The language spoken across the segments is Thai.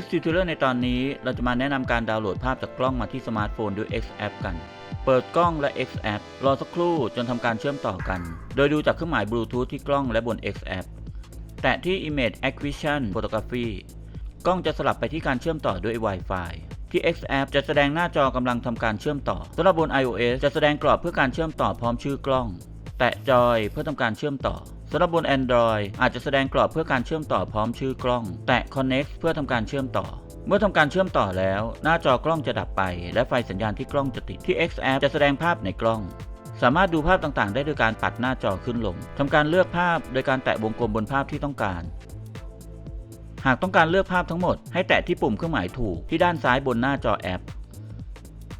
X Tutorial ในตอนนี้เราจะมาแนะนำการดาวน์โหลดภาพจากกล้องมาที่สมาร์ทโฟนด้วย X App กัน เปิดกล้องและ X App รอสักครู่จนทำการเชื่อมต่อกัน โดยดูจากเครื่องหมายบลูทูธที่กล้องและบน X App แตะที่ Image Acquisition Photography กล้องจะสลับไปที่การเชื่อมต่อด้วย Wi-Fi ที่ X App จะแสดงหน้าจอกำลังทำการเชื่อมต่อสำหรับบน iOS จะแสดงกรอบเพื่อการเชื่อมต่อพร้อมชื่อกล้อง แตะจอยเพื่อทำการเชื่อมต่อ สำหรับบน Android อาจจะแสดงกรอบเพื่อการเชื่อมต่อพร้อมชื่อกล้อง แตะ Connect เพื่อทำการเชื่อมต่อเมื่อทำการเชื่อมต่อแล้ว หน้าจอกล้องจะดับไป และไฟสัญญาณที่กล้องจะติดที่ X App จะแสดงภาพในกล้อง สามารถดูภาพต่างๆ ได้โดยการปัดหน้าจอขึ้นลงทำการเลือกภาพโดยการแตะวงกลมบนภาพที่ต้องการ หากต้องการเลือกภาพทั้งหมด ให้แตะที่ปุ่มเครื่องหมายถูกที่ด้านซ้ายบนหน้าจอแอป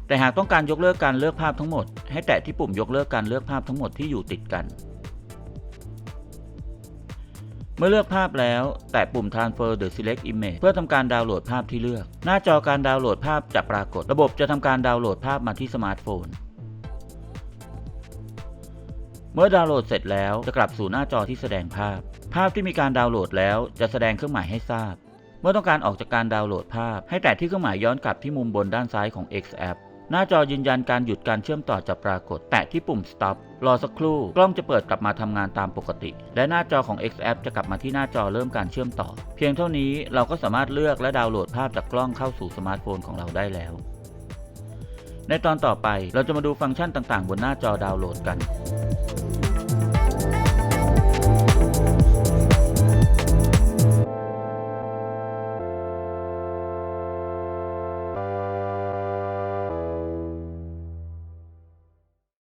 แต่หากต้องการยกเลิกการเลือกภาพทั้งหมด ให้แตะที่ปุ่มยกเลิกการเลือกภาพทั้งหมดที่อยู่ติดกัน เมื่อเลือกภาพแล้ว แตะปุ่ม Transfer the Select Image เพื่อทำการดาวน์โหลดภาพที่เลือก หน้าจอการดาวน์โหลดภาพจะปรากฏ ระบบจะทำการดาวน์โหลดภาพมาที่สมาร์ทโฟน เมื่อดาวน์โหลดเสร็จแล้วจะกลับสู่หน้าจอที่แสดงภาพ ภาพที่มีการดาวน์โหลดแล้วจะแสดงเครื่องหมายให้ทราบ เมื่อต้องการออกจากการดาวน์โหลดภาพ ให้แตะที่เครื่องหมายย้อนกลับที่มุมบนด้านซ้ายของ X App หน้าจอยืนยันการหยุดการเชื่อมต่อจะปรากฏ แตะที่ปุ่ม stop รอสักครู่ กล้องจะเปิดกลับมาทำงานตามปกติ และหน้าจอของ X App จะกลับมาที่หน้าจอเริ่มการเชื่อมต่อ เพียงเท่านี้เราก็สามารถเลือกและดาวน์โหลดภาพจากกล้องเข้าสู่สมาร์ทโฟนของเราได้แล้ว ในตอนต่อไปเราจะมาดูฟังก์ชันต่างๆ บนหน้าจอดาวน์โหลดกัน